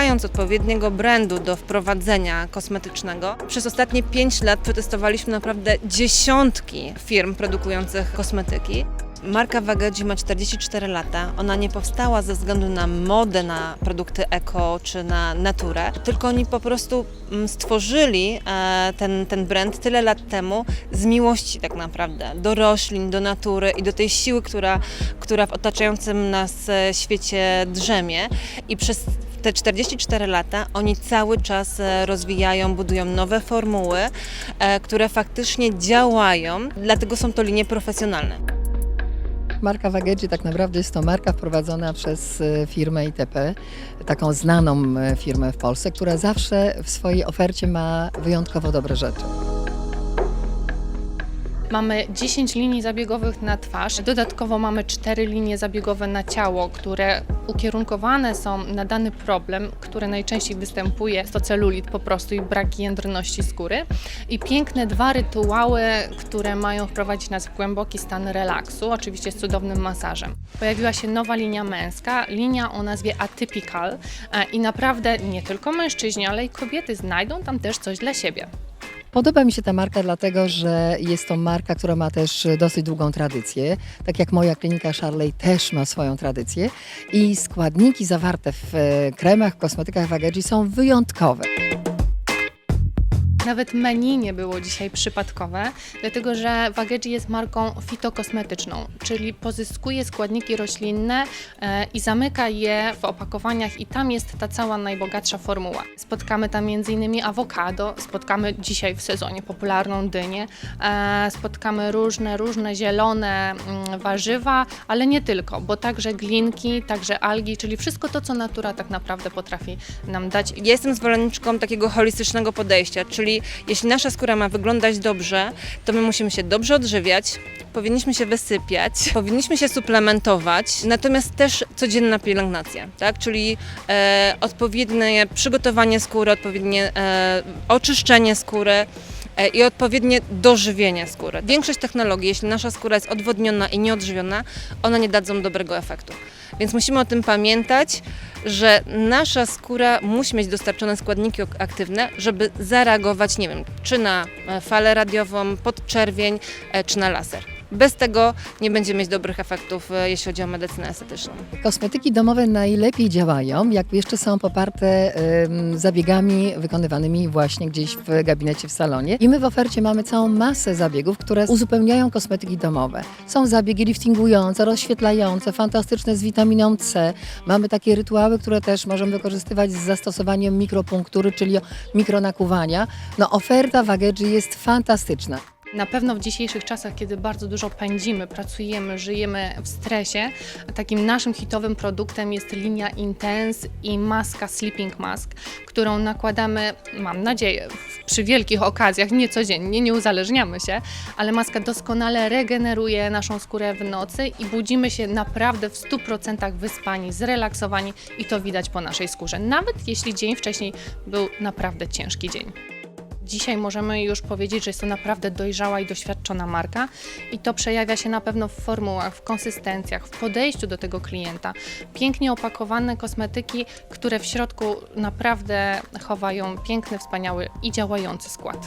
szukając odpowiedniego brandu do wprowadzenia kosmetycznego, przez ostatnie 5 lat przetestowaliśmy naprawdę dziesiątki firm produkujących kosmetyki. Marka Wageji ma 44 lata. Ona nie powstała ze względu na modę na produkty eko czy na naturę, tylko oni po prostu mm, stworzyli e, ten, ten brand tyle lat temu z miłości tak naprawdę do roślin, do natury i do tej siły, która, która w otaczającym nas e, świecie drzemie. I przez te 44 lata oni cały czas e, rozwijają, budują nowe formuły, e, które faktycznie działają, dlatego są to linie profesjonalne. Marka Wageji tak naprawdę jest to marka wprowadzona przez e, firmę ITP, taką znaną firmę w Polsce, która zawsze w swojej ofercie ma wyjątkowo dobre rzeczy. Mamy 10 linii zabiegowych na twarz, dodatkowo mamy 4 linie zabiegowe na ciało, które ukierunkowane są na dany problem, który najczęściej występuje, to celulit po prostu i brak jędrności skóry. I piękne dwa rytuały, które mają wprowadzić nas w głęboki stan relaksu, oczywiście z cudownym masażem. Pojawiła się nowa linia męska, linia o nazwie Atypical e, i naprawdę nie tylko mężczyźni, ale i kobiety znajdą tam też coś dla siebie. Podoba mi się ta marka dlatego, że jest to marka, która ma też dosyć długą tradycję. Tak jak moja klinika Charley też ma swoją tradycję i składniki zawarte w e, kremach, kosmetykach Wageji są wyjątkowe. Nawet menu nie było dzisiaj przypadkowe, dlatego że Wageji jest marką fitokosmetyczną, czyli pozyskuje składniki roślinne e, i zamyka je w opakowaniach i tam jest ta cała najbogatsza formuła. Spotkamy tam m.in. awokado, spotkamy dzisiaj w sezonie popularną dynię, e, spotkamy różne, różne zielone mm, warzywa, ale nie tylko, bo także glinki, także algi, czyli wszystko to, co natura tak naprawdę potrafi nam dać. Jestem zwolenniczką takiego holistycznego podejścia, czyli jeśli nasza skóra ma wyglądać dobrze, to my musimy się dobrze odżywiać, powinniśmy się wysypiać, powinniśmy się suplementować, natomiast też codzienna pielęgnacja, tak? czyli e, odpowiednie przygotowanie skóry, odpowiednie e, oczyszczenie skóry e, i odpowiednie dożywienie skóry. Większość technologii, jeśli nasza skóra jest odwodniona i nieodżywiona, one nie dadzą dobrego efektu. Więc musimy o tym pamiętać, że nasza skóra musi mieć dostarczone składniki aktywne, żeby zareagować, nie wiem, czy na e, falę radiową, podczerwień, e, czy na laser. Bez tego nie będzie mieć dobrych efektów, e, jeśli chodzi o medycynę estetyczną. Kosmetyki domowe najlepiej działają, jak jeszcze są poparte zabiegami wykonywanymi właśnie gdzieś w gabinecie, w salonie. I my w ofercie mamy całą masę zabiegów, które uzupełniają kosmetyki domowe. Są zabiegi liftingujące, rozświetlające, fantastyczne z witaminą C. Mamy takie rytuały, które też możemy wykorzystywać z zastosowaniem mikropunktury, czyli mikronakuwania. No oferta Wageji jest fantastyczna. Na pewno w dzisiejszych czasach, kiedy bardzo dużo pędzimy, pracujemy, żyjemy w stresie, takim naszym hitowym produktem jest linia Intense i maska Sleeping Mask, którą nakładamy, mam nadzieję, przy wielkich okazjach, nie codziennie, nie uzależniamy się, ale maska doskonale regeneruje naszą skórę w nocy i budzimy się naprawdę w 100% wyspani, zrelaksowani i to widać po naszej skórze, nawet jeśli dzień wcześniej był naprawdę ciężki dzień. Dzisiaj możemy już powiedzieć, że jest to naprawdę dojrzała i doświadczona marka i to przejawia się na pewno w formułach, w konsystencjach, w podejściu do tego klienta. Pięknie opakowane kosmetyki, które w środku naprawdę chowają piękny, wspaniały i działający skład.